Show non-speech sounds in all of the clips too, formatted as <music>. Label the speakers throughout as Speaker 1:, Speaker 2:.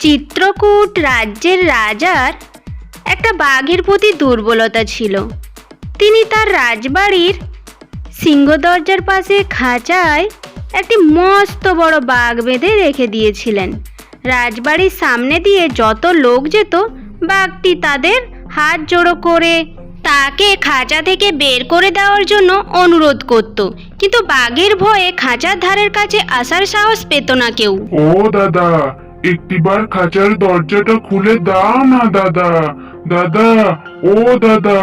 Speaker 1: চিত্রকূট রাজ্যের রাজার একটা বাঘের প্রতি দুর্বলতা ছিল। তিনি তার রাজবাড়ির সিংহ দরজার পাশে খাঁচায় একটি মস্ত বড় বাঘ বেঁধে রেখে দিয়েছিলেন। রাজবাড়ির সামনে দিয়ে যত লোক যেত, বাঘটি তাদের হাত জোড়ো করে তাকে খাঁচা থেকে বের করে দেওয়ার জন্য অনুরোধ করত। কিন্তু বাঘের ভয়ে খাঁচার ধারের কাছে আসার সাহস পেত না কেউ।
Speaker 2: ও দাদা একটিবার খাঁচার দরজাটা খুলে দাও না দাদা। দাদা, ও দাদা,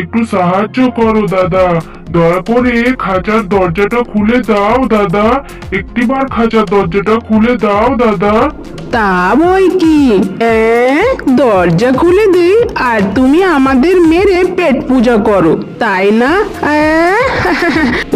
Speaker 2: একটু সাহায্য করো দাদা। দয়া করে খাঁচার দরজাটা খুলে দাও দাদা। একটিবার খাঁচার দরজাটা খুলে দাও দাদা।
Speaker 3: তা বই কি? দরজা খুলে দিই, আর তুমি আমাদের মেরে পেট পূজা করো, তাই না?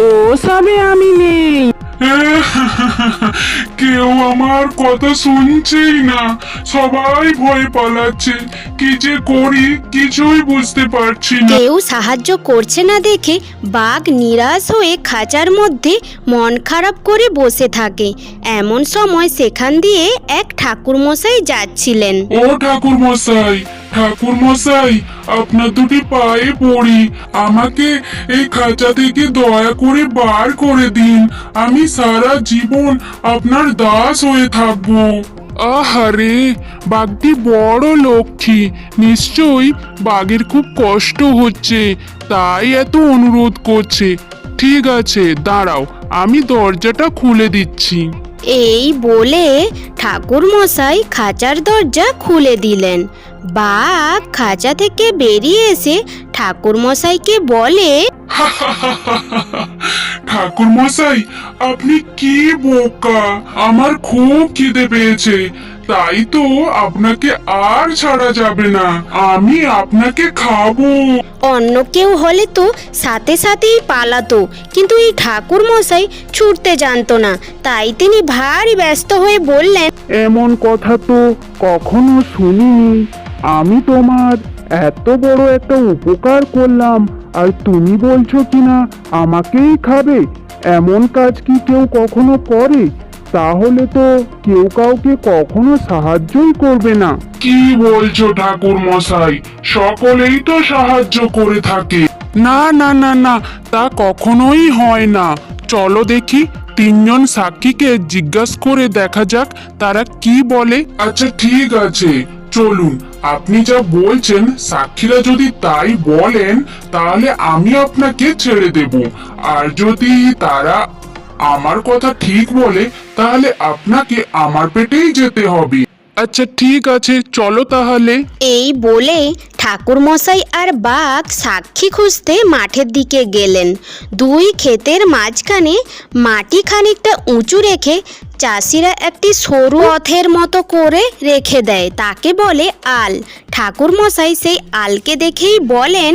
Speaker 3: ও সবে আমি নেই। <laughs>
Speaker 2: কেউ আমার কথা শুনছেই না। সবাই ভয়ে পালাচ্ছে। কি যে করি কিছুই বুঝতে পারছি না।
Speaker 1: কেউ সাহায্য করছে না দেখে বাঘ নিরাশ হয়ে খাঁচার মধ্যে মন খারাপ করে বসে থাকে। এমন সময় সেখান দিয়ে এক ঠাকুরমশাই যাচ্ছিলেন।
Speaker 2: ও ঠাকুর মশাই ঠাকুর মশাই, আপনার দুটি পায়ে পড়ি। আমাকে এই খাঁচা থেকে দয়া করে বার করে দিন। আমি সারা জীবন আপনার দাস হয়ে থাকব। আহারে, বাঘটি বড় লক্ষ্মী। নিশ্চয়ই বাঘের খুব কষ্ট হচ্ছে, তাই এত অনুরোধ করছে। ঠিক আছে, দাঁড়াও, আমি দরজাটা খুলে দিচ্ছি।
Speaker 1: এই বলে ঠাকুর মশাই খাঁচার দরজা খুলে দিলেন। বাঘ খাঁচা থেকে বেরিয়ে এসে ঠাকুর মশাইকে বলে <laughs>
Speaker 2: ঠাকুর মশাই আপনি কি বোকা? আমার খুব খিদে পেয়েছে। তাই তো আপনাকে আর ছাড়া যাবে না। আমি আপনাকে খাব।
Speaker 1: অন্য কেউ হলে তো সাথে সাথেই পালাতো কিন্তু এই ঠাকুর মশাই ছুটতে জানতো না। তাই তিনি ভারী ব্যস্ত হয়ে বললেন
Speaker 4: এমন কথা তো কখনো শুনিনি। আমি তোমার এত বড় একটা উপকার করলাম আর তুমি বলছো কিনা আমাকেই খাবে? এমন কাজ কি কেউ কখনো করে? তাহলে তো কেউ কাউকে কখনো সাহায্যই করবে না।
Speaker 2: কি বলছো ঠাকুর মশাই? সকলেই তো সাহায্য করে থাকে। না না না না তা কখনোই হয় না। চলো দেখি তিনজন সাক্ষীকে জিজ্ঞাসা করে দেখা যাক তারা কি বলে। আচ্ছা ঠিক আছে চলুন। আপনি যা বলছেন সাক্ষীরা যদি তাই বলেন তাহলে আমি আপনাকে ছেড়ে দেব। আর যদি তারা আমার কথা ঠিক বলে তাহলে আপনাকে আমার পেটেই যেতে হবে। আচ্ছা ঠিক আছে চলো তাহলে।
Speaker 1: এই বলে ঠাকুরমশাই আর বাঘ সাক্ষী খুঁজতে মাঠের দিকে গেলেন। দুই ক্ষেতের মাঝখানে মাটি খানিকটা উঁচু রেখে চাষিরা একটি সরু পথের মতো করে রেখে দেয় তাকে বলে আল। ঠাকুরমশাই সেই আলকে দেখেই বলেন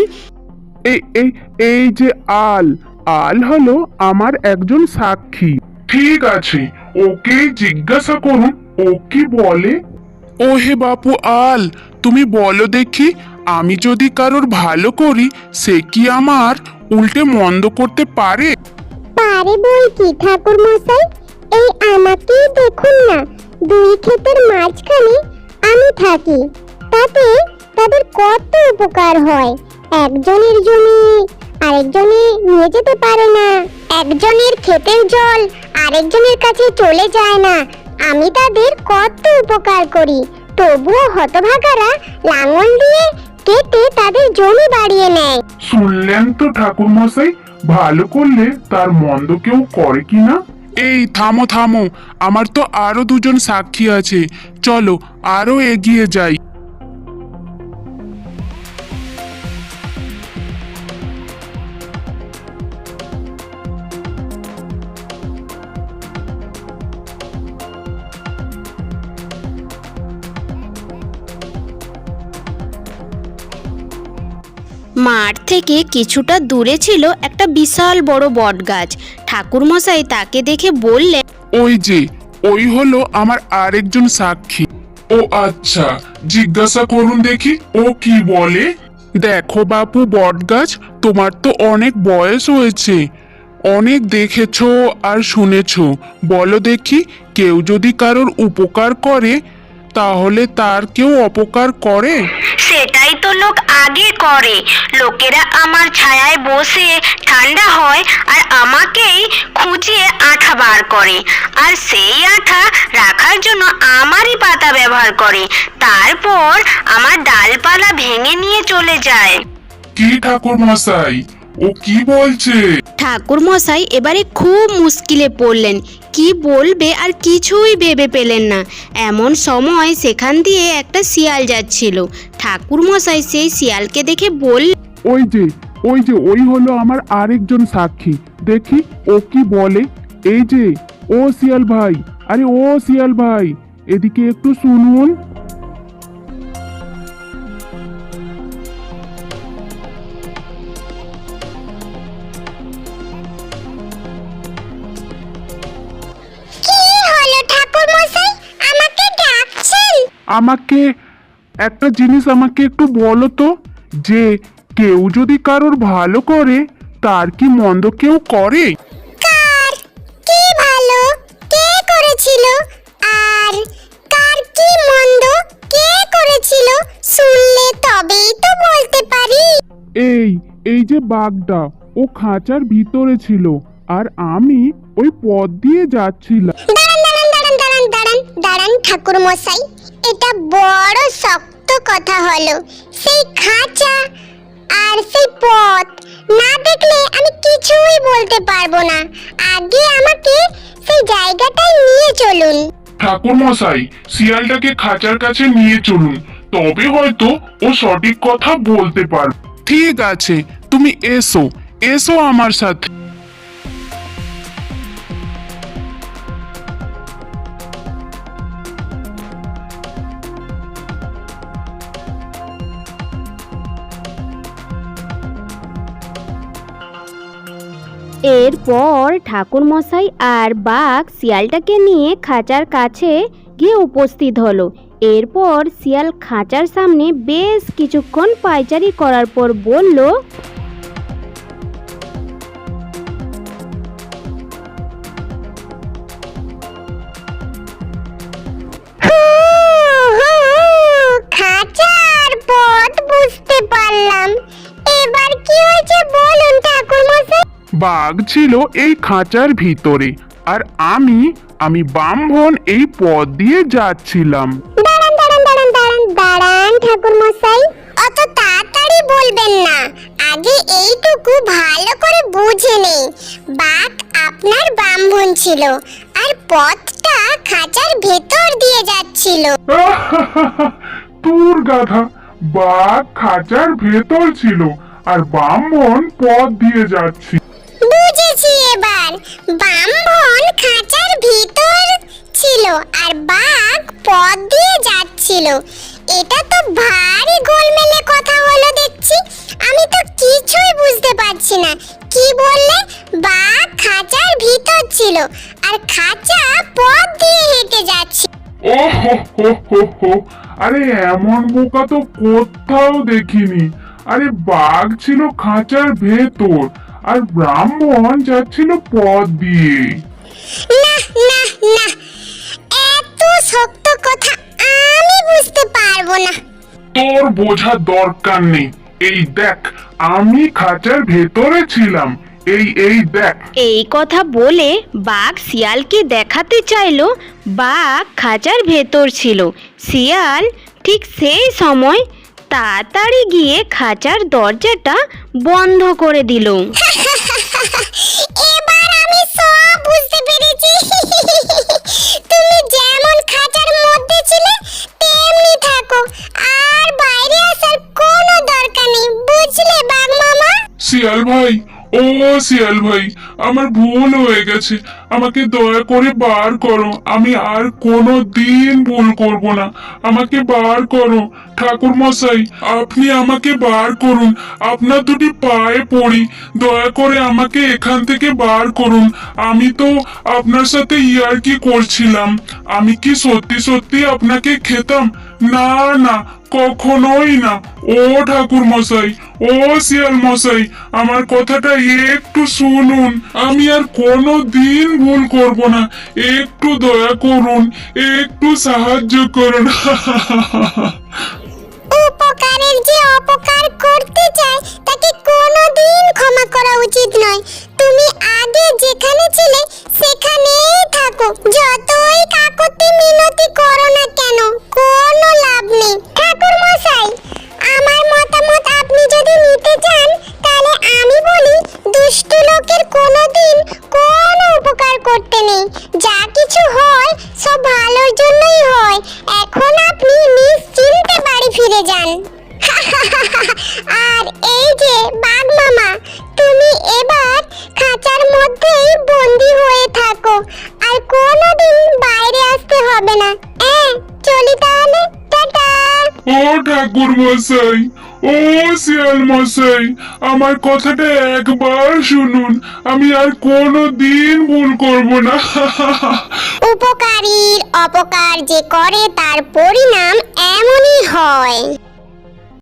Speaker 4: এই এই এই যে আল আল হলো আমার একজন সাক্ষী।
Speaker 2: ঠিক আছে ওকে জিজ্ঞাসা করুন ও কি বলে? ও হে বাপু আল তুমি বলো দেখি আমি যদি কারোর ভালো করি সে কি আমার উল্টে মন্দ করতে পারে?
Speaker 5: পারে বই কি ঠাকুর মশাই? এই আমাকেই দেখুন না দুই ক্ষেতের মাঝখানে আমি থাকি। তাতে তাদের কত উপকার হয়? একজনের জমি আরেকজনে নিয়ে যেতে পারে না। একজনের ক্ষেতের জল আরেকজনের কাছে চলে যায় না। আমি তাদের কত উপকার করি। তবুও হতভাগারা লাঙল দিয়ে কেটে তাদের জমি বাড়িয়ে নেয়।
Speaker 2: শুনলেন তো ঠাকুর মশাই ভালো করলে তার মন্দ কেউ করে কি না? এই থামো থামো আমার তো আরও দুজন সাক্ষী আছে। চলো আরও এগিয়ে যাই।
Speaker 1: মাঠ থেকে কিছুটা দূরে ছিল একটা বিশাল বড় বট গাছ ঠাকুরমশাই তাকে দেখে বললেন,
Speaker 2: ওই যে, ওই হলো আমার আরেকজন সাক্ষী। ও আচ্ছা জিজ্ঞাসা করুন দেখি, ও কি বলে? দেখো বাপু, বটগাছ, তোমার তো অনেক বয়স হয়েছে। অনেক দেখেছ আর শুনেছো। বলো দেখি, কেউ যদি কারোর উপকার করে তাহলে তার কেউ অপকার করে?
Speaker 1: সেটাই তো লোক আগে করে। লোকেরা আমার ছায়ায় বসে ঠান্ডা হয় আর আমাকেই খুঁজিয়ে আঠা বার করে। আর সেই আঠা রাখার জন্য আমারই পাতা ব্যবহার করে। তারপর আমার ডালপালা ভেঙে নিয়ে চলে যায়।
Speaker 2: কি ঠাকুর মশাই ও কি বলছে?
Speaker 1: ঠাকুর মশাই এবারে খুব মুশকিলে পড়লেন। কি বলবে আর কিছুই ভেবে পেলেন না। এমন সময় সেখান দিয়ে একটা শিয়াল যাচ্ছিল। ঠাকুরমশাই সেই শিয়ালকে দেখে বল
Speaker 4: ওই যে ওই যে, ওই হলো আমার আরেকজন সাক্ষী। দেখি ও কি বলে। এই যে, ও শিয়াল ভাই, আরে ও শিয়াল ভাই, এদিকে একটু শুনুন।
Speaker 5: আমাকে
Speaker 4: একটা জিনিস আমাকে একটু বলো তো যে কেউ যদি কারোর ভালো করে তার কি মন্দ কেউ করে?
Speaker 5: কার কি ভালো কে করেছিল? আর কার কি মন্দ কে করেছিল? শুনলে তবেই তো বলতে পারি।
Speaker 4: এই এই যে বাঘটা ও খাঁচার ভিতরে ছিল আর আমি ওই পথ দিয়ে যাচ্ছিলাম।
Speaker 5: দাঁড়ান ঠাকুর মশাই এটা বড় শক্ত কথা হলো। সেই খাঁচা আর সেই পথ না দেখলে আমি কিছুই বলতে পারব না। আগে আমাকে সেই জায়গাটায় নিয়ে চলুন।
Speaker 2: ঠাকুর মশাই শিয়ালটাকে খাঁচার কাছে নিয়ে চলুন তবে হয়তো ও সঠিক কথা বলতে পারবে। ঠিক আছে তুমি এসো এসো আমার সাথে।
Speaker 1: এরপর ঠাকুর মশাই আর বাঘ শিয়ালটাকে নিয়ে খাঁচার কাছে গিয়ে উপস্থিত হলো। এরপর শিয়াল খাঁচার সামনে বেশ কিছুক্ষণ পাইচারি করার পর বলল
Speaker 2: বাঘ ছিল এই খাঁচার ভিতরে। আর আমি আমি ব্রাহ্মণ এই পথ দিয়ে যাচ্ছিলাম।
Speaker 5: দাঁড়ান দাঁড়ান দাঁড়ান দাঁড়ান দাঁড়ান ঠাকুর মশাই অত তাড়াতাড়ি বলবেন না। আগে এইটুকু ভালো করে বুঝে নেই। বাঘ আপনার বামবন ছিল আর পথটা খাঁচার ভেতর দিয়ে যাচ্ছিল। <laughs>
Speaker 2: তোর গাধা। বাঘ খাঁচার ভেতর ছিল আর বামভন পথ দিয়ে যাচ্ছি
Speaker 5: বুঝেছি এবার বামবন খাঁচার ভিতর ছিল আর বাঘ পথ দিয়ে যাচ্ছিল। এটা তো ভারী গোলমেলে কথা হলো দেখছি। আমি তো কিছুই বুঝতে পারছি না। কি বললে? বাঘ খাঁচার ভিতর ছিল আর খাঁচা পথ দিয়ে হেঁটে যাচ্ছে।
Speaker 2: আরে এমন বোকা তো কোথাও দেখিনি। আরে বাঘ ছিল খাঁচার ভেতর। আর ব্রাহ্মণ যাচ্ছিল পথ দিয়ে।
Speaker 5: না না না। এত শক্ত কথা আমি বুঝতে পারব না।
Speaker 2: তোর বোঝার দরকার নেই। এই দেখ আমি খাঁচার ভেতরে ছিলাম। এই এই দেখ।
Speaker 1: এই কথা বলে বাঘ শিয়ালকে দেখাতে চাইলো। বাঘ খাঁচার ভেতর ছিল। শিয়াল ঠিক সেই সময় তাড়াতাড়ি গিয়ে খাঁচার দরজাটা বন্ধ করে দিল।
Speaker 5: এবার আমি সব বুঝতে পেরেছি। তুমি যেমন খাঁচার মধ্যে ছিলে, তেমনি থাকো। আর বাইরে আসার কোনো দরকার নেই, বুঝলে বাঘ মামা?
Speaker 2: শিয়াল ভাই ও শিয়াল ভাই, আমার ভুল হয়ে গেছে। আমাকে দয়া করে বার করো। আমি আর কোনো দিন ভুল করব না। আমাকে বার করো। ঠাকুর মশাই, আপনি আমাকে বার করুন। আপনার দুটি পায়ে পড়ি। দয়া করে আমাকে এখান থেকে বার করুন। আমি তো আপনার সাথে ইয়ার্কি করছিলাম। আমি কি সত্যি সত্যি আপনাকে খেতাম?
Speaker 5: না না কখনোই না। ও ঠাকুর মশাই, ও শিয়াল মশাই, আমার কথাটা একটু শুনুন। আমি আর কোনো দিন ভুল করব না। একটু দয়া করুন, একটু সাহায্য করুন। <laughs>
Speaker 2: হবে না। চলি তাহলে। টাটা।
Speaker 5: ও ঠাকুর মশাই ও শিয়াল মশাই আমার কথাটা একবার শুনুন। আমি আর কোনো দিন ভুল করব না। <laughs>
Speaker 2: উপকারীর অপকার যে করে তার পরিণাম এমনই হয়।